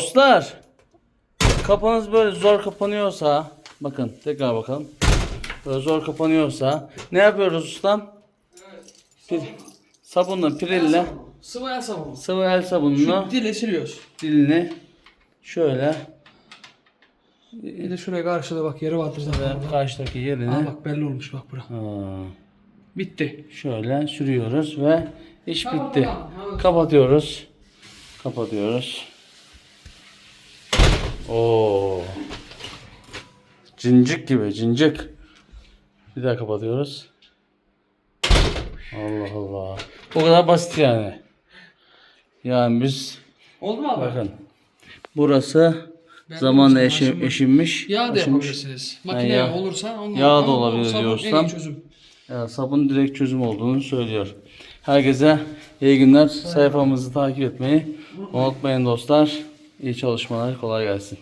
Dostlar kapınız böyle zor kapanıyorsa bakın tekrar bakalım. Böyle zor kapanıyorsa ne yapıyoruz ustam? Pir, sabunla pirille Sıvı el sabunu. sıvı el sabununu Dile siliyoruz. dilini şöyle Bir de şuraya karşıda bak yeri vardır zaten. ve karşıdaki yerine Aa bak belli olmuş bak bura. ha, Bitti. şöyle sürüyoruz ve iş bitti. Kapatıyoruz. Kapatıyoruz. Oo. Cincik gibi, cincik. Bir daha kapatıyoruz. Allah Allah. O kadar basit yani. Yani biz Oldu mu abi? bakın. Burası Ben eşi, aşınmış. eşinmiş. Yağ da aşınmış. yapabilirsiniz. Makine yağ- olursa ondan yağ da ama olabilir sabun En çözüm. Ya, sabun direkt çözüm olduğunu söylüyor. Herkese iyi günler. Sayfamızı takip etmeyi unutmayın dostlar. İyi çalışmalar. Kolay gelsin.